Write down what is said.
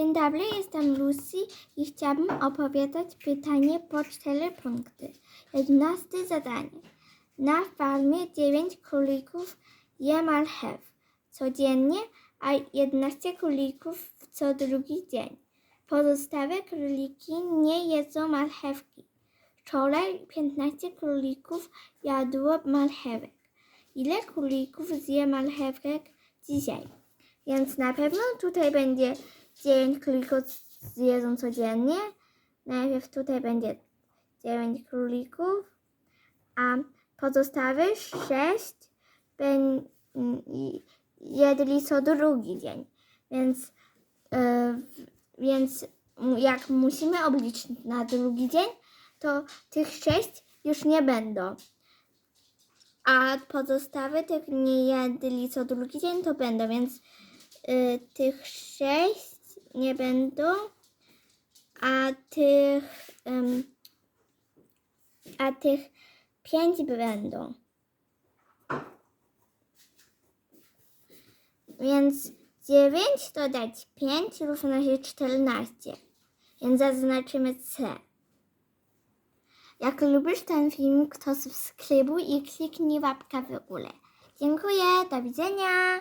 Dzień dobry, jestem Lucy i chciałabym opowiadać pytanie po cztery punkty. 11 zadanie. Na farmie 9 królików je marchew codziennie, a 11 królików co drugi dzień. Pozostałe króliki nie jedzą marchewki. Wczoraj 15 królików jadło marchewek. Ile królików zje marchewek dzisiaj? Więc na pewno tutaj będzie 9 królików zjedzą codziennie. Najpierw tutaj będzie 9 królików, a pozostałe 6 ben, i- jedli co drugi dzień. Więc, e, więc jak musimy obliczyć na drugi dzień, to tych 6 już nie będą. A pozostałe tych nie jedli co drugi dzień, to będą, więc y, tych sześć nie będą, a tych, ym, a tych pięć będą. Więc dziewięć dodać pięć równa się czternaście. Więc zaznaczymy C. Jak lubisz ten film, to subskrybuj i kliknij łapkę w górę. Dziękuję, do widzenia.